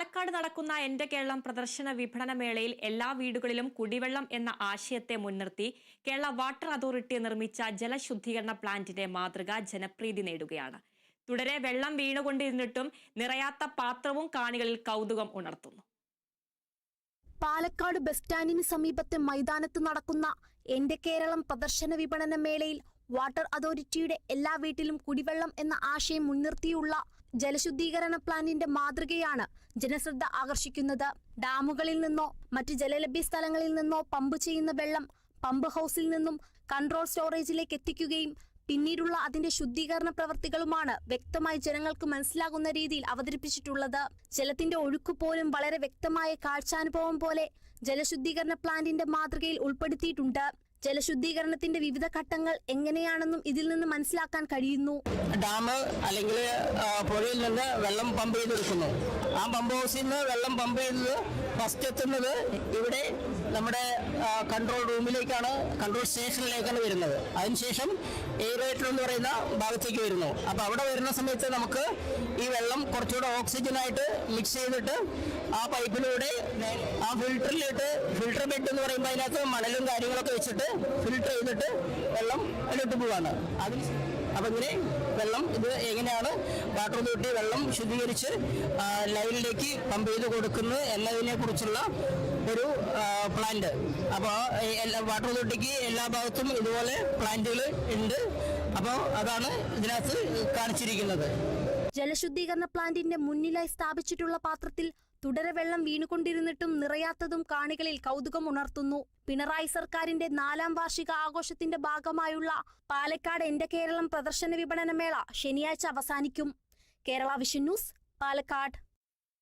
പാലക്കാട് നടക്കുന്ന എന്റെ കേരളം പ്രദർശന വിപണന മേളയിൽ എല്ലാ വീടുകളിലും കുടിവെള്ളം എന്ന ആശയത്തെ മുൻനിർത്തി കേരള വാട്ടർ അതോറിറ്റി നിർമ്മിച്ച ജലശുദ്ധീകരണ പ്ലാന്റിന്റെ മാതൃക ജനപ്രീതി നേടുകയാണ്. തുടരെ വെള്ളം വീണുകൊണ്ടിരുന്നിട്ടും നിറയാത്ത പാത്രവും കാണികളിൽ കൗതുകം ഉണർത്തുന്നു. പാലക്കാട് ബസ് സ്റ്റാൻഡിന് സമീപത്തെ മൈതാനത്ത് നടക്കുന്ന എന്റെ കേരളം പ്രദർശന വിപണന മേളയിൽ വാട്ടർ അതോറിറ്റിയുടെ എല്ലാ വീട്ടിലും കുടിവെള്ളം എന്ന ആശയം മുൻനിർത്തിയുള്ള ജലശുദ്ധീകരണ പ്ലാന്റിന്റെ മാതൃകയാണ് ജനശ്രദ്ധ ആകർഷിക്കുന്നത്. ഡാമുകളിൽ നിന്നോ മറ്റ് ജലലഭ്യ സ്ഥലങ്ങളിൽ നിന്നോ പമ്പ് ചെയ്യുന്ന വെള്ളം പമ്പ് ഹൗസിൽ നിന്നും കൺട്രോൾ സ്റ്റോറേജിലേക്ക് എത്തിക്കുകയും പിന്നീടുള്ള അതിന്റെ ശുദ്ധീകരണ പ്രവർത്തികളുമാണ് വ്യക്തമായി ജനങ്ങൾക്ക് മനസ്സിലാകുന്ന രീതിയിൽ അവതരിപ്പിച്ചിട്ടുള്ളത്. ജലത്തിന്റെ ഒഴുക്ക് പോലും വളരെ വ്യക്തമായ കാഴ്ചാനുഭവം പോലെ ജലശുദ്ധീകരണ പ്ലാന്റിന്റെ മാതൃകയിൽ ഉൾപ്പെടുത്തിയിട്ടുണ്ട്. ജലശുദ്ധീകരണത്തിന്റെ വിവിധ ഘട്ടങ്ങൾ എങ്ങനെയാണെന്നും ഇതിൽ നിന്ന് മനസ്സിലാക്കാൻ കഴിയുന്നു. ഡാം അല്ലെങ്കിൽ പുഴയിൽ നിന്ന് വെള്ളം പമ്പ് ചെയ്തെടുക്കുന്നു. ആ പമ്പ് ഹൗസിൽ നിന്ന് വെള്ളം പമ്പ് ചെയ്തത് ഫസ്റ്റ് എത്തുന്നത് ഇവിടെ നമ്മുടെ കൺട്രോൾ റൂമിലേക്കാണ് കൺട്രോൾ സ്റ്റേഷനിലേക്കാണ് വരുന്നത്. അതിനുശേഷം എയറേറ്റർ എന്ന് പറയുന്ന ഭാഗത്തേക്ക് വരുന്നു. അപ്പോൾ അവിടെ വരുന്ന സമയത്ത് നമുക്ക് ഈ വെള്ളം കുറച്ചുകൂടെ ഓക്സിജനായിട്ട് മിക്സ് ചെയ്തിട്ട് ആ പൈപ്പിലൂടെ ആ ഫിൽറ്ററിലിട്ട് ഫിൽറ്റർ ബെഡ് എന്ന് പറയുമ്പോൾ അതിനകത്ത് മണലും കാര്യങ്ങളൊക്കെ വെച്ചിട്ട് ഫിൽറ്റർ ചെയ്തിട്ട് വെള്ളം അതിലിട്ട് പോവാണ്. അതിന് അപ്പൊ ഇങ്ങനെ വെള്ളം ഇത് എങ്ങനെയാണ് വാട്ടർ അതോറിറ്റി വെള്ളം ശുദ്ധീകരിച്ച് ലൈനിലേക്ക് പമ്പ് ചെയ്ത് കൊടുക്കുന്നത് എന്നതിനെ കുറിച്ചുള്ള ഒരു പ്ലാന്റ് അപ്പോൾ എല്ലാ വാട്ടർ അതോറിറ്റിക്ക് എല്ലാ ഭാഗത്തും ഇതുപോലെ പ്ലാന്റുകൾ ഉണ്ട്. അപ്പോൾ അതാണ് ഇതിനകത്ത് കാണിച്ചിരിക്കുന്നത്. ജലശുദ്ധീകരണ പ്ലാന്റിന്റെ മുന്നിലായി സ്ഥാപിച്ചിട്ടുള്ള പാത്രത്തിൽ തുടരെ വെള്ളം വീണുകൊണ്ടിരുന്നിട്ടും നിറയാത്തതും കാണികളിൽ കൗതുകം ഉണർത്തുന്നു. പിണറായി സർക്കാരിന്റെ നാലാം വാർഷിക ആഘോഷത്തിന്റെ ഭാഗമായുള്ള പാലക്കാട് എന്റെ കേരളം പ്രദർശന വിപണന മേള ശനിയാഴ്ച അവസാനിക്കും. Kerala vision news Palakkad.